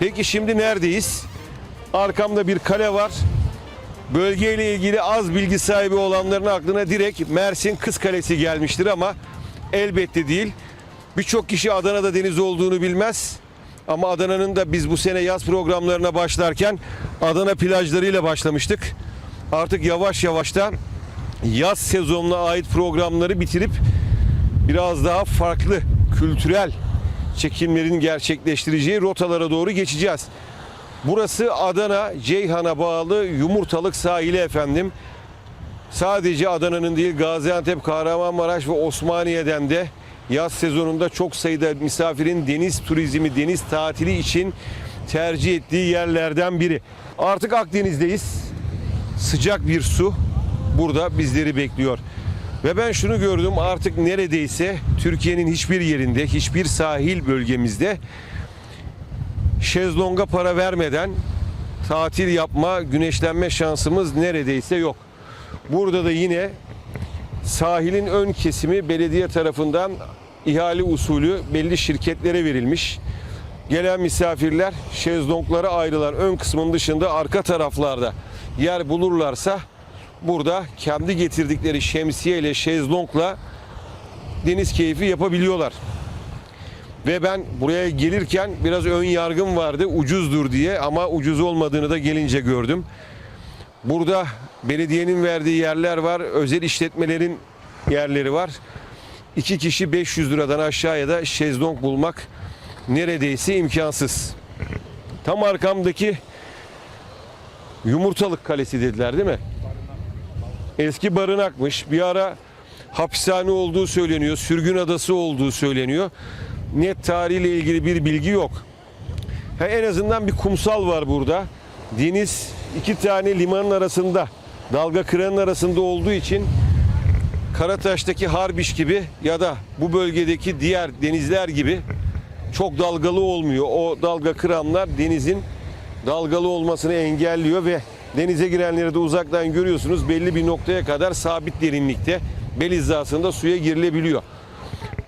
Peki şimdi neredeyiz? Arkamda bir kale var. Bölgeyle ilgili az bilgi sahibi olanların aklına direkt Mersin Kız Kalesi gelmiştir ama elbette değil. Birçok kişi Adana'da deniz olduğunu bilmez. Ama Adana'nın da biz bu sene yaz programlarına başlarken Adana plajlarıyla başlamıştık. Artık yavaş yavaş da yaz sezonuna ait programları bitirip biraz daha farklı kültürel çekimlerin gerçekleştireceği rotalara doğru geçeceğiz. Burası Adana Ceyhan'a bağlı Yumurtalık sahili efendim. Sadece Adana'nın değil Gaziantep, Kahramanmaraş ve Osmaniye'den de yaz sezonunda çok sayıda misafirin deniz turizmi, deniz tatili için tercih ettiği yerlerden biri. Artık Akdeniz'deyiz. Sıcak bir su burada bizleri bekliyor. Ve ben şunu gördüm artık neredeyse Türkiye'nin hiçbir yerinde, hiçbir sahil bölgemizde şezlonga para vermeden tatil yapma, güneşlenme şansımız neredeyse yok. Burada da yine sahilin ön kesimi belediye tarafından ihale usulü belli şirketlere verilmiş. Gelen misafirler şezlonglara ayrılan ön kısmın dışında arka taraflarda yer bulurlarsa burada kendi getirdikleri şemsiye ile şezlongla deniz keyfi yapabiliyorlar. Ve ben buraya gelirken biraz ön yargım vardı ucuzdur diye ama ucuz olmadığını da gelince gördüm. Burada belediyenin verdiği yerler var, özel işletmelerin yerleri var. İki kişi 500 liradan aşağıya da şezlong bulmak neredeyse imkansız. Tam arkamdaki Yumurtalık Kalesi dediler değil mi? Eski barınakmış. Bir ara hapishane olduğu söyleniyor, sürgün adası olduğu söyleniyor. Net tarihiyle ilgili bir bilgi yok. Ha, en azından bir kumsal var burada. Deniz iki tane limanın arasında, dalga kıranın arasında olduğu için Karataş'taki Harbiş gibi ya da bu bölgedeki diğer denizler gibi çok dalgalı olmuyor. O dalga kıranlar denizin dalgalı olmasını engelliyor ve denize girenleri de uzaktan görüyorsunuz belli bir noktaya kadar sabit derinlikte bel hizasında suya girilebiliyor.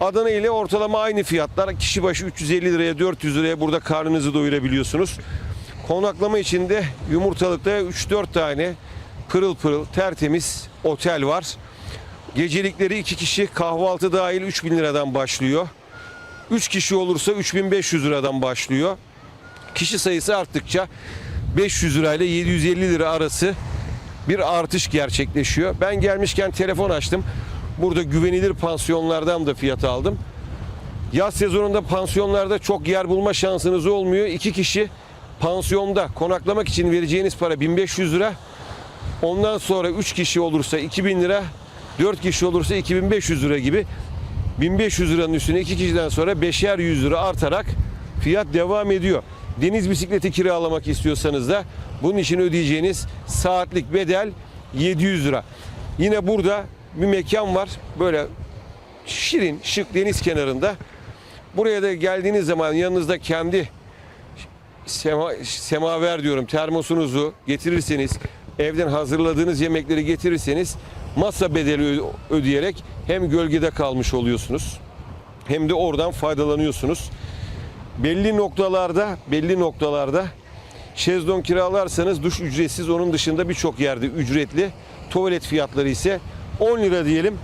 Adana ile ortalama aynı fiyatlar. Kişi başı 350 liraya 400 liraya burada karnınızı doyurabiliyorsunuz. Konaklama için de yumurtalıkta 3-4 tane pırıl pırıl tertemiz otel var. Gecelikleri 2 kişi kahvaltı dahil 3000 liradan başlıyor. 3 kişi olursa 3500 liradan başlıyor. Kişi sayısı arttıkça 500 lirayla 750 lira arası bir artış gerçekleşiyor. Ben gelmişken telefon açtım. Burada güvenilir pansiyonlardan da fiyat aldım. Yaz sezonunda pansiyonlarda çok yer bulma şansınız olmuyor. İki kişi pansiyonda konaklamak için vereceğiniz para 1500 lira. Ondan sonra 3 kişi olursa 2000 lira, 4 kişi olursa 2500 lira gibi 1500 liranın üstüne 2 kişiden sonra 5'er 100 lira artarak fiyat devam ediyor. Deniz bisikleti kiralamak istiyorsanız da bunun için ödeyeceğiniz saatlik bedel 700 lira. Yine burada bir mekan var. Böyle şirin, şık deniz kenarında. Buraya da geldiğiniz zaman yanınızda kendi sema, semaver diyorum termosunuzu getirirseniz evden hazırladığınız yemekleri getirirseniz masa bedeli ödeyerek hem gölgede kalmış oluyorsunuz hem de oradan faydalanıyorsunuz. Belli noktalarda, belli noktalarda şezlong kiralarsanız duş ücretsiz onun dışında birçok yerde ücretli. Tuvalet fiyatları ise 10 lira diyelim.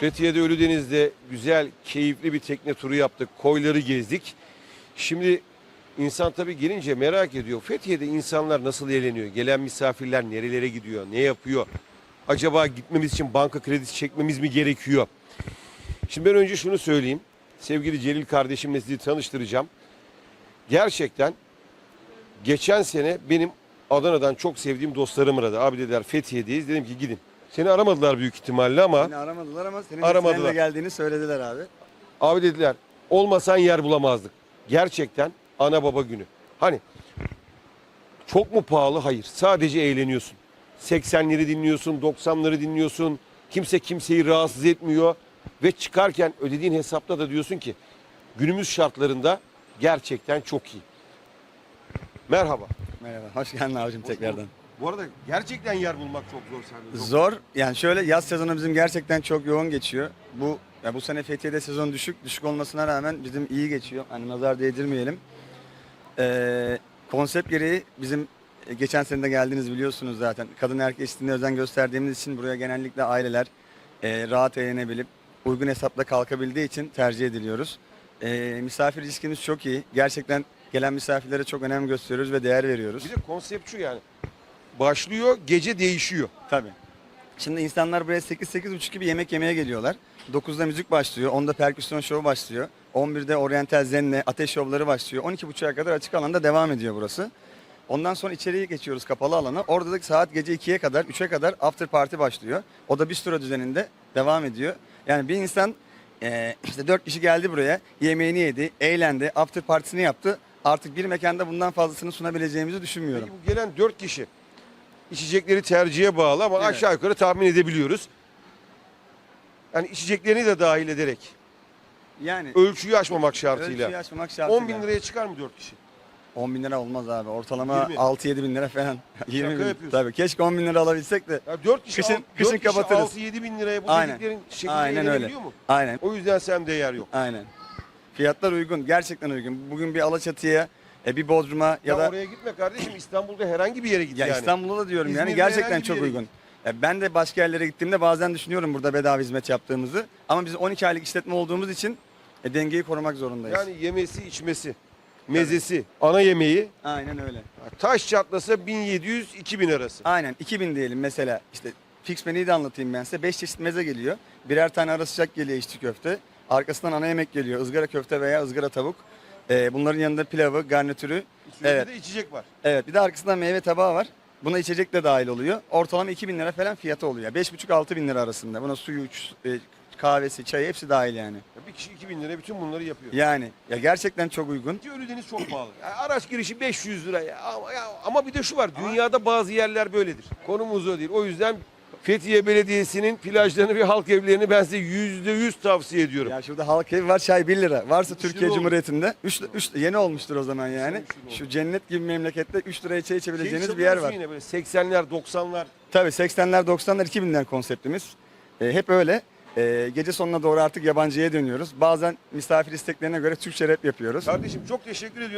Fethiye'de Ölüdeniz'de güzel, keyifli bir tekne turu yaptık. Koyları gezdik. Şimdi insan tabii gelince merak ediyor. Fethiye'de insanlar nasıl eğleniyor? Gelen misafirler nerelere gidiyor? Ne yapıyor? Acaba gitmemiz için banka kredisi çekmemiz mi gerekiyor? Şimdi ben önce şunu söyleyeyim. Sevgili Celil kardeşimle sizi tanıştıracağım. Gerçekten geçen sene benim Adana'dan çok sevdiğim dostlarım aradı. Abi dediler Fethiye'deyiz. Dedim ki gidin. Seni aramadılar büyük ihtimalle ama Seni aramadılar ama senin Aramadılar. Aramadılar. geldiğini söylediler abi. Abi dediler olmasan yer bulamazdık. Gerçekten ana baba günü. Hani çok mu pahalı? Hayır. Sadece eğleniyorsun. 80'leri dinliyorsun, 90'ları dinliyorsun. Kimse kimseyi rahatsız etmiyor. Ve çıkarken ödediğin hesapta da diyorsun ki günümüz şartlarında gerçekten çok iyi. Merhaba. Merhaba. Hoş geldin abicim tekrardan. Bu arada gerçekten yer bulmak çok zor sende. Çok- Zor. Yani şöyle yaz sezonu bizim gerçekten çok yoğun geçiyor. Bu ya bu sene Fethiye'de sezon düşük. Düşük olmasına rağmen bizim iyi geçiyor. Hani nazar değdirmeyelim. Ee, konsept gereği bizim e, geçen sene de geldiniz biliyorsunuz zaten. Kadın erkek eşitliğine özen gösterdiğimiz için buraya genellikle aileler e, rahat eğlenebilip uygun hesapla kalkabildiği için tercih ediliyoruz. E, misafir ilişkimiz çok iyi. Gerçekten gelen misafirlere çok önem gösteriyoruz ve değer veriyoruz. Bir de konsept şu yani. Başlıyor, gece değişiyor. Tabii. Şimdi insanlar buraya 8-8.30 gibi yemek yemeye geliyorlar. 9'da müzik başlıyor, 10'da perküsyon şovu başlıyor. 11'de oryantal zenne, ateş şovları başlıyor. 12.30'a kadar açık alanda devam ediyor burası. Ondan sonra içeriye geçiyoruz kapalı alana. Orada da saat gece 2'ye kadar, 3'e kadar after party başlıyor. O da bistro düzeninde devam ediyor. Yani bir insan eee, işte 4 kişi geldi buraya, yemeğini yedi, eğlendi, after partisini yaptı. Artık bir mekanda bundan fazlasını sunabileceğimizi düşünmüyorum. Peki bu gelen dört kişi içecekleri tercihe bağlı ama Evet. aşağı yukarı tahmin edebiliyoruz. Yani içeceklerini de dahil ederek Yani ölçüyü aşmamak şartıyla. ölçüyü aşmamak şartıyla. 10 bin liraya çıkar mı dört kişi? 10 bin lira olmaz abi. Ortalama 20. 6-7 bin lira falan. 20 bin. yapıyorsun. Tabii keşke 10 bin lira alabilsek de. Ya 4 kişi, Kışın- al- kışın kişi kapatırız. 6-7 bin liraya bu Aynen. dediklerin şekilde Aynen öyle. mu? Aynen. O yüzden sen değer yok. Aynen. Fiyatlar uygun. Gerçekten uygun. Bugün bir Alaçatı'ya, e, bir Bodrum'a ya, Ya, da oraya gitme kardeşim İstanbul'da herhangi bir yere git ya yani. İstanbul'da da diyorum yani İzmir'de gerçekten herhangi bir çok yere uygun. Ya ben de başka yerlere gittiğimde bazen düşünüyorum burada bedava hizmet yaptığımızı. Ama biz 12 aylık işletme olduğumuz için e, dengeyi korumak zorundayız. Yani yemesi, içmesi, mezesi, ana yemeği Aynen öyle. taş çatlasa 1700-2000 arası. Aynen 2000 diyelim mesela işte fix menüyü de anlatayım ben size. 5 çeşit meze geliyor. Birer tane ara sıcak geliyor içli köfte. Arkasından ana yemek geliyor. ızgara köfte veya ızgara tavuk. Ee, bunların yanında pilavı, garnitürü. Üstünde Evet. de içecek var. Evet bir de arkasından meyve tabağı var. Buna içecek de dahil oluyor. Ortalama 2000 lira falan fiyatı oluyor. 5,5-6 bin lira arasında. Buna suyu, e, kahvesi, çayı hepsi dahil yani. Ya bir kişi 2000 liraya bütün bunları yapıyor. Yani ya gerçekten çok uygun. Fethiye Ölüdeniz çok pahalı. Yani araç girişi 500 lira ya. Ama, ya. ama bir de şu var. Dünyada bazı yerler böyledir. Konumuz o değil. O yüzden Fethiye Belediyesi'nin plajlarını ve halk evlerini ben size %100 tavsiye ediyorum. Ya şurada halk evi var çay 1 lira. Varsa Üç Türkiye lira. Cumhuriyeti'nde 3 3 yeni olmuştur o zaman yani. üç lira. Şu cennet gibi memlekette 3 liraya çay Şey içebileceğiniz bir yer var. Yine böyle 80'ler 90'lar. Tabii 80'ler 90'lar 2000'ler konseptimiz. E, hep öyle. E, gece sonuna doğru artık yabancıya dönüyoruz. Bazen misafir isteklerine göre Türkçe rap yapıyoruz. Kardeşim çok teşekkür ediyorum.